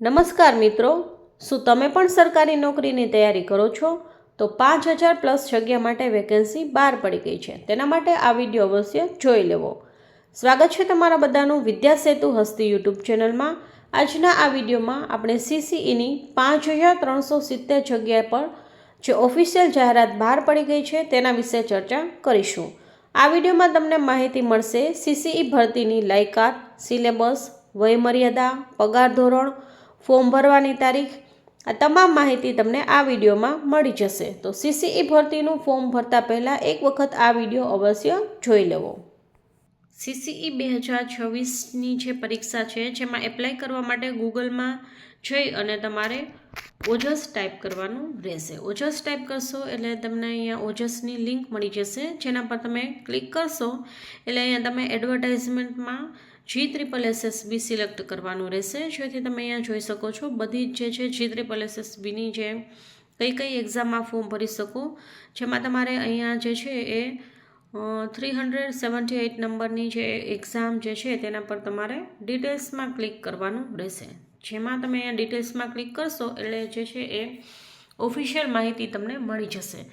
નમસ્કાર મિત્રો. શું તમે પણ સરકારી નોકરીની તૈયારી કરો છો? તો પાંચ હજાર પ્લસ જગ્યા માટે વેકેન્સી બહાર પડી ગઈ છે. તેના માટે આ વીડિયો અવશ્ય જોઈ લેવો. સ્વાગત છે તમારા બધાનું વિદ્યા સેતુ હસ્તી યુટ્યુબ ચેનલમાં. આજના આ વિડીયોમાં આપણે સીસીઈની પાંચ હજાર ત્રણસો સિત્તેર જગ્યા પર જે ઓફિશિયલ જાહેરાત બહાર પડી ગઈ છે તેના વિશે ચર્ચા કરીશું. આ વિડીયોમાં તમને માહિતી મળશે સીસીઈ ભરતીની લાયકાત, સિલેબસ, વયમર્યાદા, પગાર ધોરણ ફોર્મ ભરવાની તારીખ, આ તમામ માહિતી તમને આ વિડીયોમાં મળી જશે. તો સીસીઈ ભરતીનું ફોર્મ ભરતા પહેલાં એક વખત આ વીડિયો અવશ્ય જોઈ લેવો. સીસીઈ બે હજાર છવ્વીસની જે પરીક્ષા છે, જેમાં એપ્લાય કરવા માટે ગૂગલમાં જઈ અને તમારે ઓજસ ટાઈપ કરવાનું રહેશે. ઓજસ ટાઈપ કરશો એટલે તમને અહીંયા ઓજસની લિંક મળી જશે, જેના પર તમે ક્લિક કરશો એટલે અહીંયા તમે એડવર્ટાઇઝમેન્ટમાં જી ત્રિપલ એસએસબી સિલેક્ટ કરવાનું રહેશે. જેથી તમે અહીંયા જોઈ શકો છો બધી જ જે છે જી ત્રિપલ એસએસબીની જે કઈ કઈ એક્ઝામમાં ફોર્મ ભરી શકો. જેમાં તમારે અહીંયા જે છે એ થ્રી હંડ્રેડ સેવન્ટી એઇટ નંબરની જે એક્ઝામ જે છે તેના પર તમારે ડિટેલ્સમાં ક્લિક કરવાનું રહેશે. જેમાં તમે અહીંયા ડિટેલ્સમાં ક્લિક કરશો, એટલે જે છે એ ઓફિશિયલ માહિતી તમને મળી જશે.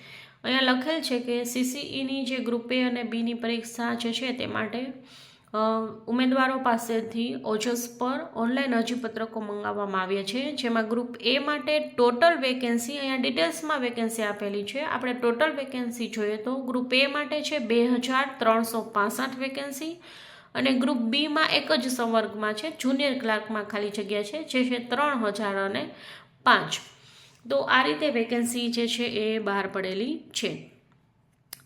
અહીંયા લખેલ છે કે સીસીઈની જે ગ્રુપ એ અને બીની પરીક્ષા જે છે તે માટે ઉમેદવારો પાસેથી ઓજસ પર ઓનલાઈન અરજીપત્રકો મંગાવવામાં આવ્યા છે. જેમાં ગ્રુપ એ માટે ટોટલ વેકેન્સી અહીંયા ડિટેલ્સમાં વેકેન્સી આપેલી છે. આપણે ટોટલ વેકેન્સી જોઈએ તો ગ્રુપ એ માટે છે બે હજાર ત્રણસો પાસઠ વેકેન્સી અને ગ્રુપ બીમાં એક જ સંવર્ગમાં છે. જુનિયર ક્લાર્કમાં ખાલી જગ્યા છે. જે છે ત્રણ હજાર અને પાંચ. તો આ રીતે વેકેન્સી જે છે એ બહાર પડેલી છે.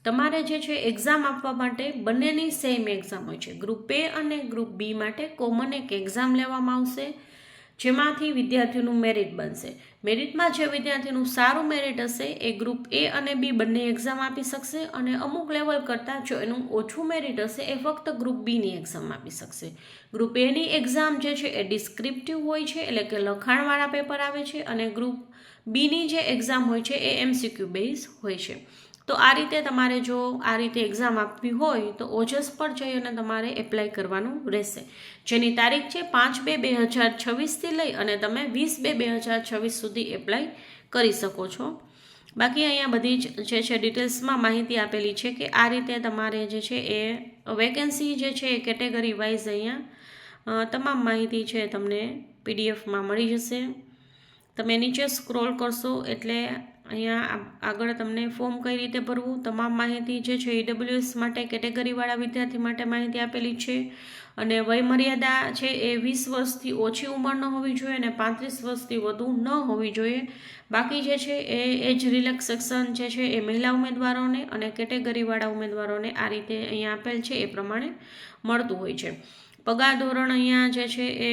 તમારે જે છે એક્ઝામ આપવા માટે બંનેની સેમ એક્ઝામ હોય છે. ગ્રુપ એ અને ગ્રુપ બી માટે કોમન એક એક્ઝામ લેવામાં આવશે. જેમાંથી વિદ્યાર્થીઓનું મેરિટ બનશે. મેરિટમાં જે વિદ્યાર્થીનું સારું મેરિટ હશે, એ ગ્રુપ એ અને બી બંને એક્ઝામ આપી શકશે અને અમુક લેવલ કરતાં જો એનું ઓછું મેરિટ હશે, એ ફક્ત ગ્રુપ બીની એક્ઝામ આપી શકશે. ગ્રુપ એની એક્ઝામ જે છે, એ ડિસ્ક્રિપ્ટિવ હોય છે, એટલે કે લખાણવાળા પેપર આવે છે અને ગ્રુપ બીની જે એક્ઝામ હોય છે, એ એમસીક્યુ બેઝ હોય છે. તો આ રીતે તમારે જો આ રીતે એક્ઝામ આપવી હોય તો ઓજસ પર જઈ અને તમારે એપ્લાય કરવાનું રહેશે. જેની તારીખ છે પાંચ બે બે હજાર છવ્વીસથી લઈ અને તમે વીસ બે બે હજાર છવ્વીસ સુધી એપ્લાય કરી શકો છો. બાકી અહીંયા બધી જ જે છે ડિટેલ્સમાં માહિતી આપેલી છે કે આ રીતે તમારે જે છે એ વેકેન્સી જે છે એ કેટેગરી વાઇઝ અહીંયા તમામ માહિતી છે તમને પીડીએફમાં મળી જશે. તમે નીચે સ્ક્રોલ કરશો એટલે અહીંયા આગળ તમને ફોર્મ કઈ રીતે ભરવું, તમામ માહિતી જે છે ઈડબ્લ્યુએસ માટે કેટેગરીવાળા વિદ્યાર્થી માટે માહિતી આપેલી છે. અને વયમર્યાદા છે એ વીસ વર્ષથી ઓછી ઉંમર ન હોવી જોઈએ અને પાંત્રીસ વર્ષથી વધુ ન હોવી જોઈએ. બાકી જે છે એ એજ રિલેક્સેશન જે છે એ મહિલા ઉમેદવારોને અને કેટેગરીવાળા ઉમેદવારોને આ રીતે અહીંયા આપેલ છે એ પ્રમાણે મળતું હોય છે. પગાર ધોરણ અહીંયા જે છે એ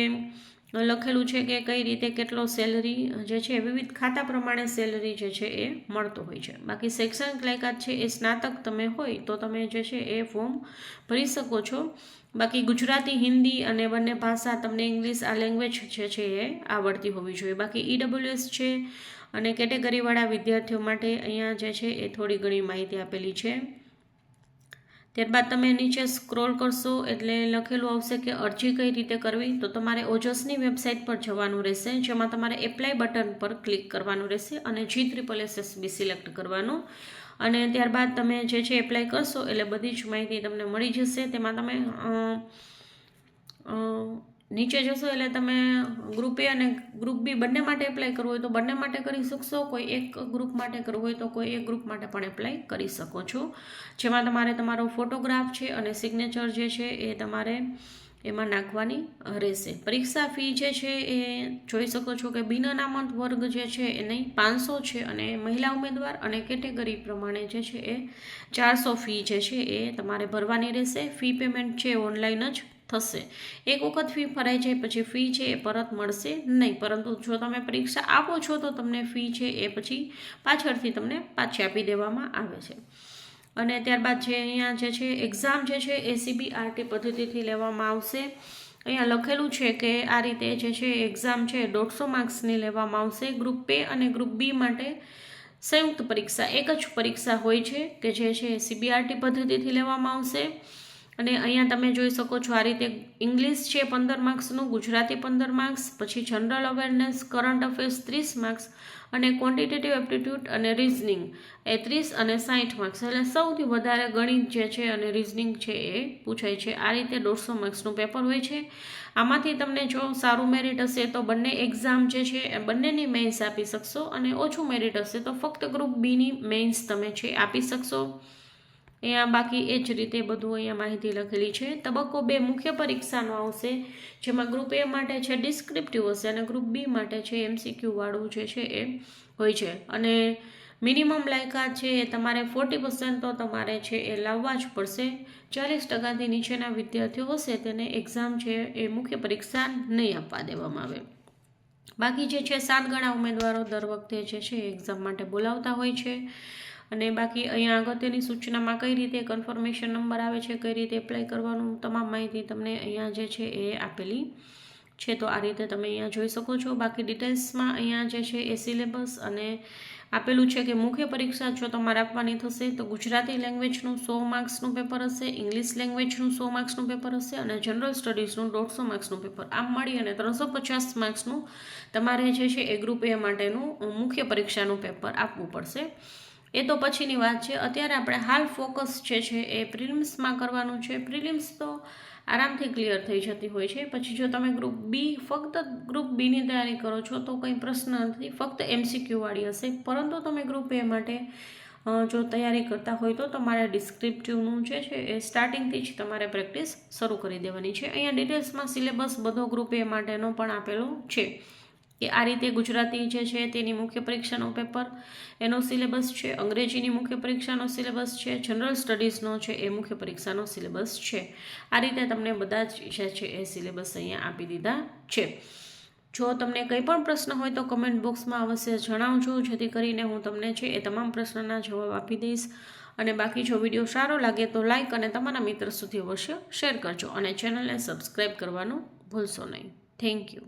લખેલું છે કે કઈ રીતે કેટલો સેલરી જે છે, વિવિધ ખાતા પ્રમાણે સેલરી જે છે એ મળતો હોય છે. બાકી શૈક્ષણિક લાયકાત છે એ સ્નાતક તમે હોય તો તમે જે છે એ ફોર્મ ભરી શકો છો. બાકી ગુજરાતી, હિન્દી અને બંને ભાષા તમને ઇંગ્લિશ આ લેંગ્વેજ જે છે એ આવડતી હોવી જોઈએ. બાકી ઈડબ્લ્યુએસ છે અને કેટેગરીવાળા વિદ્યાર્થીઓ માટે અહીંયા જે છે એ થોડી ઘણી માહિતી આપેલી છે. ત્યારબાદ તમે નીચે સ્ક્રોલ કરશો એટલે લખેલું આવશે કે અરજી કઈ રીતે કરવી. તો તમારે ઓજસની વેબસાઇટ પર જવાનું રહેશે, જેમાં તમારે એપ્લાય બટન પર ક્લિક કરવાનું રહેશે અને જી ત્રિપલ એસએસબી સિલેક્ટ કરવાનું. અને ત્યારબાદ તમે જે છે એપ્લાય કરશો એટલે બધી જ માહિતી તમને મળી જશે. તેમાં તમે નીચે જશો એટલે તમે ગ્રુપ એ અને ગ્રુપ બી બંને માટે એપ્લાય કરવું હોય તો બંને માટે કરી શકશો, કોઈ એક ગ્રુપ માટે કરવું હોય તો કોઈ એક ગ્રુપ માટે પણ એપ્લાય કરી શકો છો. જેમાં તમારે તમારો ફોટોગ્રાફ છે અને સિગ્નેચર જે છે એ તમારે એમાં નાખવાની રહેશે. પરીક્ષા ફી જે છે એ જોઈ શકો છો કે બિન અનામત વર્ગ જે છે એ નહીં, પાંચસો છે અને મહિલા ઉમેદવાર અને કેટેગરી પ્રમાણે જે છે એ ચારસો ફી જે છે એ તમારે ભરવાની રહેશે. ફી પેમેન્ટ છે ઓનલાઈન જ. થશે. એક વખત ફી ભરાઈ જાય પછી ફી છે એ પરત મળશે નહીં. પરંતુ જો તમે પરીક્ષા આપો છો તો તમને ફી છે એ પછી પાછળથી તમને પાછી આપી દેવામાં આવે છે. અને ત્યારબાદ જે અહીંયા જે છે એક્ઝામ જે છે એ સીબીઆરટી પદ્ધતિથી લેવામાં આવશે. અહીંયા લખેલું છે કે આ રીતે જે છે એક્ઝામ છે દોઢસો માર્ક્સની લેવામાં આવશે. ગ્રુપ એ અને ગ્રુપ બી માટે સંયુક્ત પરીક્ષા, એક જ પરીક્ષા હોય છે કે જે છે સીબીઆરટી પદ્ધતિથી લેવામાં આવશે. અને અહીંયા તમે જોઈ શકો છો આ રીતે ઇંગ્લિશ છે પંદર માર્ક્સનું ગુજરાતી પંદર માર્ક્સ પછી જનરલ અવેરનેસ કરંટ અફેર્સ ત્રીસ માર્ક્સ અને ક્વોન્ટિટેટિવ એપ્ટિટ્યૂડ અને રિઝનિંગ એ ત્રીસ અને સાઠ માર્ક્સ એટલે સૌથી વધારે ગણિત જે છે અને રિઝનિંગ છે એ પૂછાય છે. આ રીતે દોઢસો માર્ક્સનું પેપર હોય છે. આમાંથી તમને જો સારું મેરિટ હશે તો બંને એક્ઝામ જે છે એ બંનેની મેન્સ આપી શકશો અને ઓછું મેરિટ હશે તો ફક્ત ગ્રુપ બીની મેન્સ તમે છે આપી શકશો. અહીંયા બાકી એ જ રીતે બધું અહીંયા માહિતી લખેલી છે. તબક્કો બે મુખ્ય પરીક્ષાનો આવશે, જેમાં ગ્રુપ એ માટે છે ડિસ્ક્રિપ્ટિવ હશે અને ગ્રુપ બી માટે છે એમસીક્યુ વાળું જે છે એ હોય છે. અને મિનિમમ લાયકાત છે એ તમારે ફોર્ટી પર્સન્ટ તો તમારે છે એ લાવવા જ પડશે. ચાલીસ ટકાથી નીચેના વિદ્યાર્થીઓ હશે તેને એક્ઝામ છે એ મુખ્ય પરીક્ષા નહીં આપવા દેવામાં આવે. બાકી જે છે સાત ગણા ઉમેદવારો દર વખતે જે છે એક્ઝામ માટે બોલાવતા હોય છે. અને બાકી અહીંયા અગત્યની સૂચનામાં કઈ રીતે કન્ફર્મેશન નંબર આવે છે, કઈ રીતે એપ્લાય કરવાનું, તમામ માહિતી તમને અહીંયા જે છે એ આપેલી છે. તો આ રીતે તમે અહીંયા જોઈ શકો છો. બાકી ડિટેલ્સમાં અહીંયા જે છે એ સિલેબસ અને આપેલું છે કે મુખ્ય પરીક્ષા જો તમારે આપવાની થશે તો ગુજરાતી લેંગ્વેજનું સો માર્ક્સનું પેપર હશે ઇંગ્લિશ લેંગ્વેજનું સો માર્ક્સનું પેપર હશે અને જનરલ સ્ટડીઝનું દોઢસો માર્ક્સનું પેપર આમ મળી અને ત્રણસો પચાસ માર્ક્સનું તમારે જે છે એ ગ્રુપ એ માટેનું મુખ્ય પરીક્ષાનું પેપર આપવું પડશે. એ તો પછીની વાત છે. અત્યારે આપણે હાલ ફોકસ જે છે એ પ્રિલિમ્સમાં કરવાનું છે. પ્રિલિમ્સ તો આરામથી ક્લિયર થઈ જતી હોય છે. પછી જો તમે ગ્રુપ બી ફક્ત ગ્રુપ બીની તૈયારી કરો છો તો કંઈ પ્રશ્ન નથી. ફક્ત એમસીક્યુવાળી હશે. પરંતુ તમે ગ્રુપ એ માટે જો તૈયારી કરતા હોય તો તમારે ડિસ્ક્રિપ્ટિવનું જે છે એ સ્ટાર્ટિંગથી જ તમારે પ્રેક્ટિસ શરૂ કરી દેવાની છે. અહીંયા ડિટેલ્સમાં સિલેબસ બધો ગ્રુપ એ માટેનો પણ આપેલો છે. કે આ રીતે ગુજરાતી જે છે તેની મુખ્ય પરીક્ષાનો પેપર, એનો સિલેબસ છે, અંગ્રેજીની મુખ્ય પરીક્ષાનો સિલેબસ છે, જનરલ સ્ટડીઝનો છે, એ મુખ્ય પરીક્ષાનો સિલેબસ છે. આ રીતે તમને બધા જ જે છે એ સિલેબસ અહીંયા આપી દીધા છે. જો તમને કંઈ પણ પ્રશ્ન હોય તો કમેન્ટ બોક્સમાં અવશ્ય જણાવજો, જેથી કરીને હું તમને છે એ તમામ પ્રશ્નના જવાબ આપી દઈશ. અને બાકી જો વીડિયો સારો લાગે તો લાઇક અને તમારા મિત્ર સુધી અવશ્ય શેર કરજો અને ચેનલને સબસ્ક્રાઈબ કરવાનું ભૂલશો નહીં. Thank you.